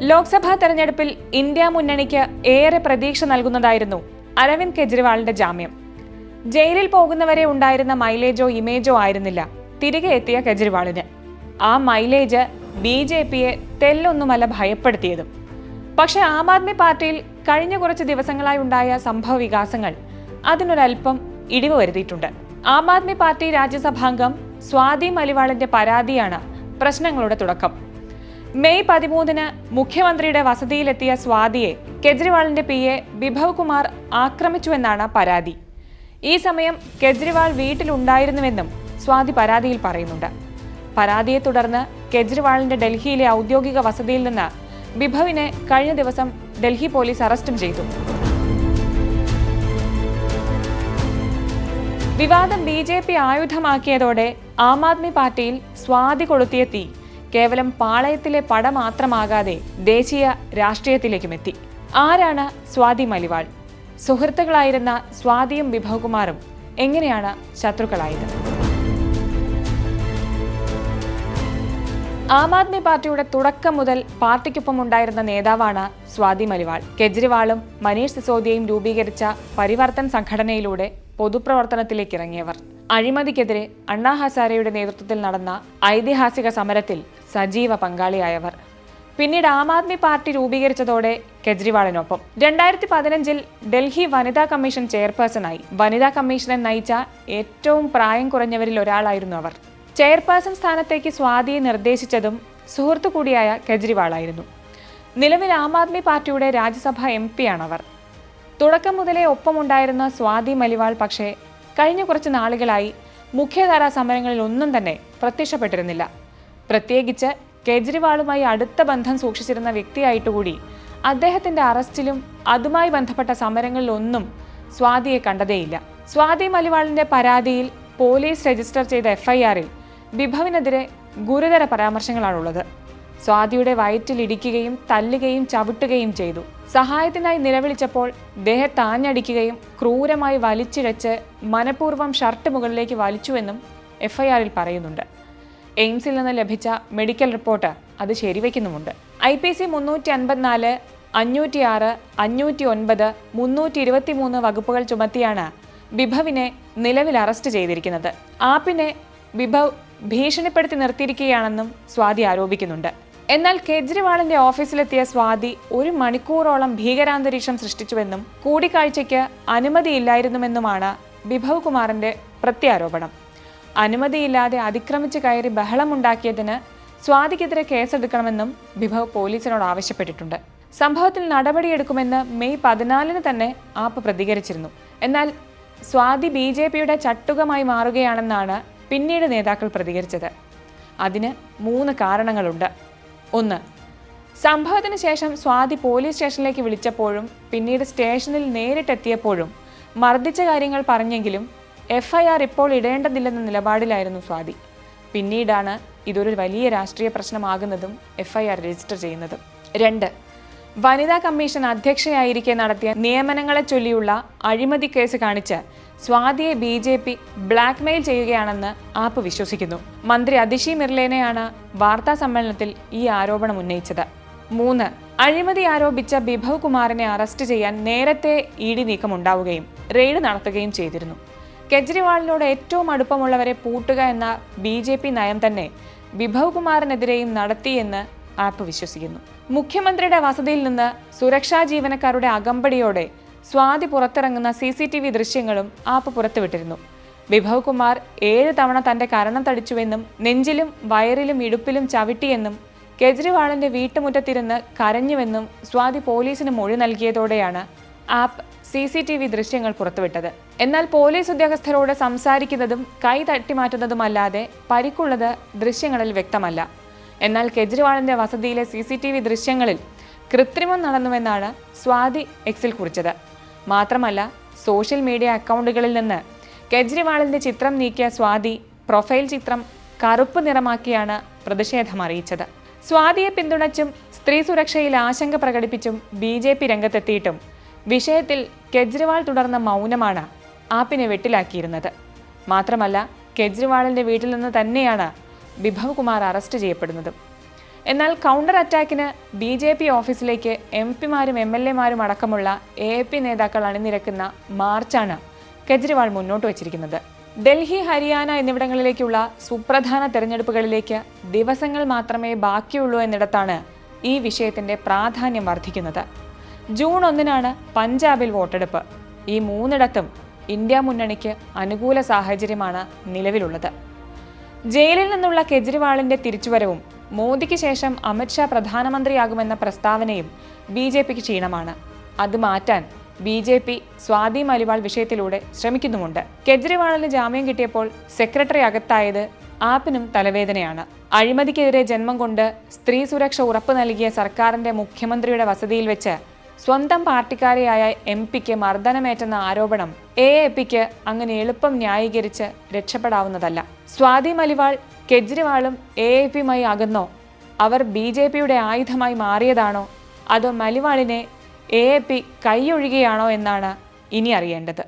ലോക്സഭാ തെരഞ്ഞെടുപ്പിൽ ഇന്ത്യ മുന്നണിക്ക് ഏറെ പ്രതീക്ഷ നൽകുന്നതായിരുന്നു അരവിന്ദ് കെജ്രിവാളിന്റെ ജാമ്യം. ജയിലിൽ പോകുന്നവരെ ഉണ്ടായിരുന്ന മൈലേജോ ഇമേജോ ആയിരുന്നില്ല തിരികെ എത്തിയ കെജ്രിവാളിന്. ആ മൈലേജ് ബി ജെ പിയെ തെല്ലൊന്നുമല്ല ഭയപ്പെടുത്തിയതും. പക്ഷേ ആം ആദ്മി പാർട്ടിയിൽ കഴിഞ്ഞ കുറച്ച് ദിവസങ്ങളായി ഉണ്ടായ സംഭവ വികാസങ്ങൾ അതിനൊരൽപ്പം ഇടിവ് വരുത്തിയിട്ടുണ്ട്. ആം ആദ്മി പാർട്ടി രാജ്യസഭാംഗം സ്വാതി മലിവാളിന്റെ പരാതിയാണ് പ്രശ്നങ്ങളുടെ തുടക്കം. മെയ് പതിമൂന്നിന് മുഖ്യമന്ത്രിയുടെ വസതിയിലെത്തിയ സ്വാതിയെ കെജ്രിവാളിന്റെ പി എ ബിഭവ് കുമാർ ആക്രമിച്ചുവെന്നാണ് പരാതി. ഈ സമയം കെജ്രിവാൾ വീട്ടിലുണ്ടായിരുന്നുവെന്നും സ്വാതി പരാതിയിൽ പറയുന്നുണ്ട്. പരാതിയെ തുടർന്ന് കെജ്രിവാളിന്റെ ഡൽഹിയിലെ ഔദ്യോഗിക വസതിയിൽ നിന്ന് ബിഭവിനെ കഴിഞ്ഞ ദിവസം ഡൽഹി പോലീസ് അറസ്റ്റും ചെയ്തു. വിവാദം ബി ജെ പി ആയുധമാക്കിയതോടെ ആം ആദ്മി പാർട്ടിയിൽ സ്വാതി കൊളുത്തിയ തീ കേവലം പാളയത്തിലെ പട മാത്രമാകാതെ ദേശീയ രാഷ്ട്രീയത്തിലേക്കും എത്തി. ആരാണ് സ്വാതി മലിവാൾ? സുഹൃത്തുക്കളായിരുന്ന സ്വാതിയും വിഭവകുമാറും എങ്ങനെയാണ് ശത്രുക്കളായത്? ആം ആദ്മി പാർട്ടിയുടെ തുടക്കം മുതൽ പാർട്ടിക്കൊപ്പം ഉണ്ടായിരുന്ന നേതാവാണ് സ്വാതി മലിവാൾ. കെജ്രിവാളും മനീഷ് സിസോദിയയും രൂപീകരിച്ച പരിവർത്തൻ സംഘടനയിലൂടെ പൊതുപ്രവർത്തനത്തിലേക്ക് ഇറങ്ങിയവർ. അഴിമതിക്കെതിരെ അണ്ണാ ഹസാരെയുടെ നേതൃത്വത്തിൽ നടന്ന ഐതിഹാസിക സമരത്തിൽ സജീവ പങ്കാളിയായവർ. പിന്നീട് ആം ആദ്മി പാർട്ടി രൂപീകരിച്ചതോടെ കെജ്രിവാളിനൊപ്പം. രണ്ടായിരത്തി പതിനഞ്ചിൽ ഡൽഹി വനിതാ കമ്മീഷൻ ചെയർപേഴ്സണായി. വനിതാ കമ്മീഷനെ നയിച്ച ഏറ്റവും പ്രായം കുറഞ്ഞവരിൽ ഒരാളായിരുന്നു അവർ. ചെയർപേഴ്സൺ സ്ഥാനത്തേക്ക് സ്വാതിയെ നിർദ്ദേശിച്ചതും സുഹൃത്തു കൂടിയായ കെജ്രിവാളായിരുന്നു. നിലവിൽ ആം ആദ്മി പാർട്ടിയുടെ രാജ്യസഭാ എം പിയാണവർ തുടക്കം മുതലേ ഒപ്പമുണ്ടായിരുന്ന സ്വാതി മലിവാൾ പക്ഷേ കഴിഞ്ഞ കുറച്ച് നാളുകളായി മുഖ്യധാരാ സമരങ്ങളിൽ ഒന്നും തന്നെ പ്രത്യക്ഷപ്പെട്ടിരുന്നില്ല. പ്രത്യേകിച്ച് കേജ്രിവാളുമായി അടുത്ത ബന്ധം സൂക്ഷിച്ചിരുന്ന വ്യക്തിയായിട്ടുകൂടി അദ്ദേഹത്തിന്റെ അറസ്റ്റിലും അതുമായി ബന്ധപ്പെട്ട സമരങ്ങളിലൊന്നും സ്വാതിയെ കണ്ടതേയില്ല. സ്വാതി മലിവാളിന്റെ പരാതിയിൽ പോലീസ് രജിസ്റ്റർ ചെയ്ത എഫ്ഐആറിൽ വിഭവിനെതിരെ ഗുരുതര പരാമർശങ്ങളാണുള്ളത്. സ്വാതിയുടെ വയറ്റിൽ ഇടിക്കുകയും തല്ലുകയും ചവിട്ടുകയും ചെയ്തു. സഹായത്തിനായി നിലവിളിച്ചപ്പോൾ ദേഹ താഞ്ഞടിക്കുകയും ക്രൂരമായി വലിച്ചിഴച്ച് മനഃപൂർവം ഷർട്ട് മുകളിലേക്ക് വലിച്ചുവെന്നും എഫ്ഐആറിൽ പറയുന്നുണ്ട്. എയിംസിൽ നിന്ന് ലഭിച്ച മെഡിക്കൽ റിപ്പോർട്ട് അത് ശരിവയ്ക്കുന്നുമുണ്ട് ഐ പി സി മുന്നൂറ്റി അൻപത്തിനാല് അഞ്ഞൂറ്റി ആറ് അഞ്ഞൂറ്റി ഒൻപത് മുന്നൂറ്റി ഇരുപത്തി മൂന്ന് വകുപ്പുകൾ ചുമത്തിയാണ് വിഭവിനെ നിലവിൽ അറസ്റ്റ് ചെയ്തിരിക്കുന്നത്. ആപ്പിനെ വിഭവ് ഭീഷണിപ്പെടുത്തി നിർത്തിയിരിക്കുകയാണെന്നും സ്വാതി ആരോപിക്കുന്നുണ്ട്. എന്നാൽ കേജ്രിവാളിന്റെ ഓഫീസിലെത്തിയ സ്വാതി ഒരു മണിക്കൂറോളം ഭീകരാന്തരീക്ഷം സൃഷ്ടിച്ചുവെന്നും കൂടിക്കാഴ്ചയ്ക്ക് അനുമതിയില്ലായിരുന്നുവെന്നുമാണ് വിഭവ് കുമാറിന്റെ പ്രത്യാരോപണം. അനുമതിയില്ലാതെ അതിക്രമിച്ച് കയറി ബഹളമുണ്ടാക്കിയതിന് സ്വാതിക്കെതിരെ കേസെടുക്കണമെന്നും വിഭവ് പോലീസിനോട് ആവശ്യപ്പെട്ടിട്ടുണ്ട്. സംഭവത്തിൽ നടപടിയെടുക്കുമെന്ന് മെയ് പതിനാലിന് തന്നെ ആപ്പ് പ്രതികരിച്ചിരുന്നു. എന്നാൽ സ്വാതി ബി ജെ പിയുടെ ചട്ടുകമായി മാറുകയാണെന്നാണ് പിന്നീട് നേതാക്കൾ പ്രതികരിച്ചത്. അതിന് മൂന്ന് കാരണങ്ങളുണ്ട്. ഒന്ന്. സംഭവത്തിന് ശേഷം സ്വാതി പോലീസ് സ്റ്റേഷനിലേക്ക് വിളിച്ചപ്പോഴും പിന്നീട് സ്റ്റേഷനിൽ നേരിട്ടെത്തിയപ്പോഴും മർദ്ദിച്ച കാര്യങ്ങൾ പറഞ്ഞെങ്കിലും എഫ്ഐആർ ഇപ്പോൾ ഇടേണ്ടതില്ലെന്ന നിലപാടിലായിരുന്നു സ്വാതി. പിന്നീടാണ് ഇതൊരു വലിയ രാഷ്ട്രീയ പ്രശ്നമാകുന്നതും എഫ്ഐആർ രജിസ്റ്റർ ചെയ്യുന്നതും. രണ്ട്. വനിതാ കമ്മീഷൻ അധ്യക്ഷയായിരിക്കെ നടത്തിയ നിയമനങ്ങളെ ചൊല്ലിയുള്ള അഴിമതി കേസ് കാണിച്ച് സ്വാതിയെ ബി ജെ പി ബ്ലാക്ക്മെയിൽ ചെയ്യുകയാണെന്ന് ആപ്പ് വിശ്വസിക്കുന്നു. മന്ത്രി അതിഷി മിർലേനെയാണ് വാർത്താ സമ്മേളനത്തിൽ ഈ ആരോപണം ഉന്നയിച്ചത്. മൂന്ന് അഴിമതി ആരോപിച്ച ബിഭവ് കുമാറിനെ അറസ്റ്റ് ചെയ്യാൻ നേരത്തെ ഇ ഡി നീക്കമുണ്ടാവുകയും റെയ്ഡ് നടത്തുകയും ചെയ്തിരുന്നു. കെജ്രിവാളിനോട് ഏറ്റവും അടുപ്പമുള്ളവരെ പൂട്ടുക എന്ന ബി ജെ പി നയം തന്നെ വിഭവ് കുമാറിനെതിരെയും നടത്തിയെന്ന് ആപ്പ് വിശ്വസിക്കുന്നു. മുഖ്യമന്ത്രിയുടെ വസതിയിൽ നിന്ന് സുരക്ഷാ ജീവനക്കാരുടെ അകമ്പടിയോടെ സ്വാതി പുറത്തിറങ്ങുന്ന സി സി ടി വി ദൃശ്യങ്ങളും ആപ്പ് പുറത്തുവിട്ടിരുന്നു. വിഭവ് കുമാർ ഏഴ് തവണ തന്റെ കരണം തടിച്ചുവെന്നും നെഞ്ചിലും വയറിലും ഇടുപ്പിലും ചവിട്ടിയെന്നും കെജ്രിവാളിന്റെ വീട്ടുമുറ്റത്തിരുന്ന് കരഞ്ഞുവെന്നും സ്വാതി പോലീസിന് മൊഴി നൽകിയതോടെയാണ് AAP C C T V ദൃശ്യങ്ങൾ പുറത്തുവിട്ടത്. എന്നാൽ പോലീസ് ഉദ്യോഗസ്ഥരോട് സംസാരിക്കുന്നതും കൈ തട്ടിമാറ്റുന്നതുമല്ലാതെ പരിക്കുള്ളത് ദൃശ്യങ്ങളിൽ വ്യക്തമല്ല. എന്നാൽ കെജ്രിവാളിന്റെ വസതിയിലെ സി സി ടി വി ദൃശ്യങ്ങളിൽ കൃത്രിമം നടന്നുവെന്നാണ് സ്വാതി എക്സിൽ കുറിച്ചത്. മാത്രമല്ല സോഷ്യൽ മീഡിയ അക്കൗണ്ടുകളിൽ നിന്ന് കെജ്രിവാളിന്റെ ചിത്രം നീക്കിയ സ്വാതി പ്രൊഫൈൽ ചിത്രം കറുപ്പ് നിറമാക്കിയാണ് പ്രതിഷേധം അറിയിച്ചത്. സ്വാതിയെ പിന്തുണച്ചും സ്ത്രീ സുരക്ഷയിൽ ആശങ്ക പ്രകടിപ്പിച്ചും ബി ജെ പി രംഗത്തെത്തിയിട്ടും വിഷയത്തിൽ കെജ്രിവാൾ തുടർന്ന മൗനമാണ് ആപ്പിനെ വെട്ടിലാക്കിയിരുന്നത്. മാത്രമല്ല കെജ്രിവാളിന്റെ വീട്ടിൽ നിന്ന് തന്നെയാണ് വിഭവ് കുമാർ അറസ്റ്റ് ചെയ്യപ്പെടുന്നതും. എന്നാൽ കൗണ്ടർ അറ്റാക്കിന് ബി ജെ പി ഓഫീസിലേക്ക് എം പിമാരും എം എൽ എമാരും അടക്കമുള്ള എ പി നേതാക്കൾ അണിനിരക്കുന്ന മാർച്ചാണ് കെജ്രിവാൾ മുന്നോട്ട് വച്ചിരിക്കുന്നത്. ഡൽഹി ഹരിയാന എന്നിവിടങ്ങളിലേക്കുള്ള സുപ്രധാന തെരഞ്ഞെടുപ്പുകളിലേക്ക് ദിവസങ്ങൾ മാത്രമേ ബാക്കിയുള്ളൂ എന്നിടത്താണ് ഈ വിഷയത്തിന്റെ പ്രാധാന്യം വർദ്ധിക്കുന്നത്. ജൂൺ ഒന്നിനാണ് പഞ്ചാബിൽ വോട്ടെടുപ്പ്. ഈ മൂന്നിടത്തും ഇന്ത്യ മുന്നണിക്ക് അനുകൂല സാഹചര്യമാണ് നിലവിലുള്ളത്. ജയിലിൽ നിന്നുള്ള കെജ്രിവാളിന്റെ തിരിച്ചുവരവും മോദിക്ക് ശേഷം അമിത്ഷാ പ്രധാനമന്ത്രിയാകുമെന്ന പ്രസ്താവനയും ബി ജെ പിക്ക് ക്ഷീണമാണ്. അത് മാറ്റാൻ B J P Swati Maliwal വിഷയത്തിലൂടെ ശ്രമിക്കുന്നുമുണ്ട്. കെജ്രിവാളിന് ജാമ്യം കിട്ടിയപ്പോൾ സെക്രട്ടറി അകത്തായത് ആപ്പിനും തലവേദനയാണ്. അഴിമതിക്കെതിരെ ജന്മം കൊണ്ട് സ്ത്രീ സുരക്ഷ ഉറപ്പ് നൽകിയ സർക്കാരിന്റെ മുഖ്യമന്ത്രിയുടെ വസതിയിൽ വെച്ച് സ്വന്തം പാർട്ടിക്കാരെയായ എം പിക്ക് മർദ്ദനമേറ്റെന്ന ആരോപണം എ എ പിക്ക് അങ്ങനെ എളുപ്പം ന്യായീകരിച്ച് രക്ഷപ്പെടാവുന്നതല്ല. സ്വാതി മലിവാൾ കെജ്രിവാളും എ എ പിയുമായി അകന്നോ? അവർ ബി ജെ പിയുടെ ആയുധമായി മാറിയതാണോ? അതോ മലിവാളിനെ എ എ പി കൈയൊഴുകിയാണോ എന്നാണ് ഇനി അറിയേണ്ടത്.